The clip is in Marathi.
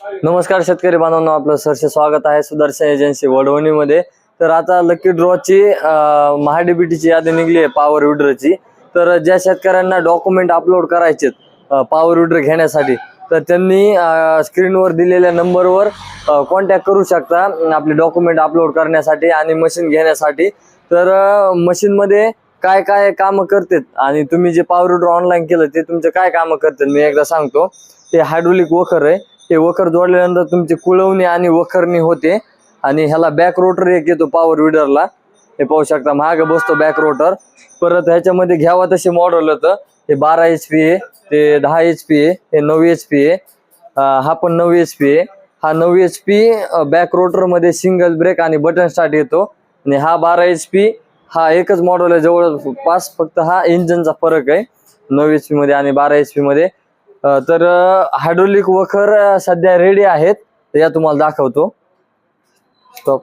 नमस्कार शेतकरी बांधवांनो आपलं सरसे स्वागत आहे सुदर्शन एजन्सी वडवणीमध्ये तर आता लकी ड्रॉची महाडीबीटीची यादी निघली आहे पॉवर विडरची तर ज्या शेतकऱ्यांना डॉक्युमेंट अपलोड करायचे पॉवर विडर घेण्यासाठी तर त्यांनी स्क्रीनवर दिलेल्या नंबरवर कॉन्टॅक्ट करू शकता आपले डॉक्युमेंट अपलोड करण्यासाठी आणि मशीन घेण्यासाठी. तर मशीनमध्ये काय काय कामं करतात आणि तुम्ही जे पॉवर विडर ऑनलाईन केलं ते तुमचे काय कामं करतात मी एकदा सांगतो. ते हायड्रोलिक वखर आहे. हे वखर जोडल्यानंतर तुमची कुळवणी आणि वखरणी होते. आणि ह्याला बॅक रोटर एक येतो पॉवर विडरला हे पाहू शकता महाग बसतो बॅक रोटर परत ह्याच्यामध्ये घ्यावा तसे मॉडेल होतं. हे बारा एच पी आहे ते दहा एच पी आहे हे नऊ एच पी आहे हा पण नऊ एच पी आहे. हा नऊ एच पी बॅक रोटरमध्ये सिंगल ब्रेक आणि बटन स्टार्ट येतो. आणि हा बारा एच पी हा एकच मॉडेल आहे जवळपास फक्त हा इंजनचा फरक आहे. नऊ एच पी मध्ये आणि बारा एच पी मध्ये. तर हायड्रोलिक वखर सध्या रेडी आहेत. या तुम्हाला दाखवतो. स्टॉप